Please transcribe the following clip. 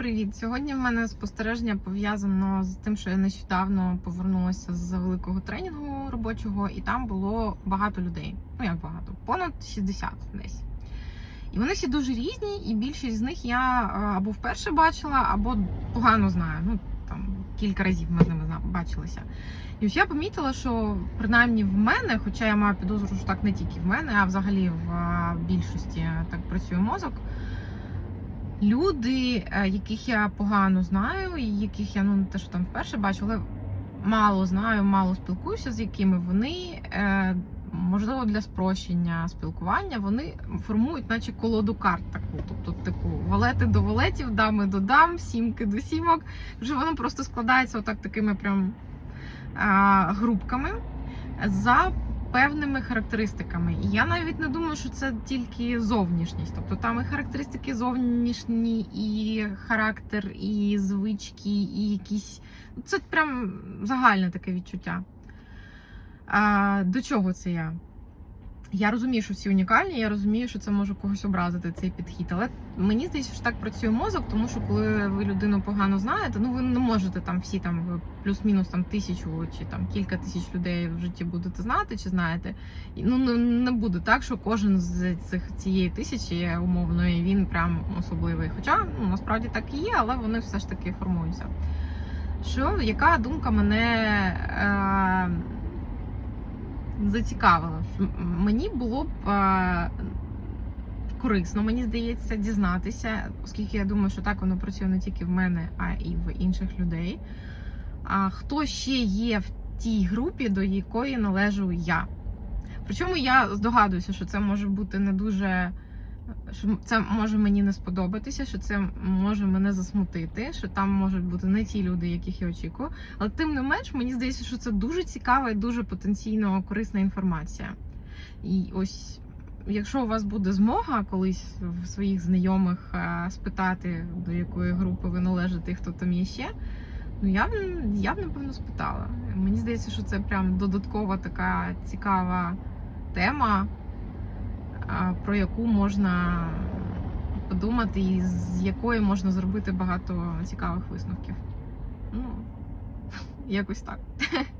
привіт! Сьогодні в мене спостереження пов'язано з тим, що я нещодавно повернулася з великого тренінгу робочого, і там було багато людей. Ну як багато, понад 60 десь. І вони всі дуже різні, і більшість з них я е, або вперше бачила, або погано знаю. Ну там кілька разів ми з ними бачилися. І ось я помітила, що принаймні в мене, хоча я маю підозру, що так не тільки в мене, а взагалі в е, більшості так працює мозок. Люди, е, яких я погано знаю, і яких я ну не те, що там вперше бачу, але мало знаю, мало спілкуюся з якими вони, е, можливо, для спрощення спілкування вони формують, наче колоду карт таку. Тобто, типу, валети до валетів, дами до дам, сімки до сімок. Вже воно просто складається отак такими прям групками за певними характеристиками. І я навіть не думаю, що це тільки зовнішність. Тобто там і характеристики зовнішні, і характер, і звички, і якісь. Це прям загальне таке відчуття. А, До чого це я? Я розумію, що всі унікальні, я розумію, що це може когось образити цей підхід. Але мені здається, що так працює мозок, тому що коли ви людину погано знаєте, ну ви не можете там всі там плюс-мінус там тисячу чи там кілька тисяч людей в житті будете знати чи знаєте. Ну не буде так, що кожен з цих цієї тисячі умовної він прям особливий. Хоча ну насправді так і є, але вони все ж таки формуються. Що яка думка мене? Е- зацікавила. М- Мені було б е, корисно, мені здається, дізнатися, оскільки я думаю, що так воно працює не тільки в мене, а і в інших людей. А хто ще є в тій групі, до якої належу я? Причому я здогадуюся, що це може бути не дуже. Що це може мені не сподобатися, що це може мене засмутити, що там можуть бути не ті люди, яких я очікую. Але тим не менш, мені здається, що це дуже цікава і дуже потенційно корисна інформація. І ось, якщо у вас буде змога колись в своїх знайомих е, спитати, до якої групи ви належите, хто там є ще, ну я б я б напевно спитала. Мені здається, що це прям додаткова така цікава тема, про яку можна подумати, і з якої можна зробити багато цікавих висновків. Ну, якось так.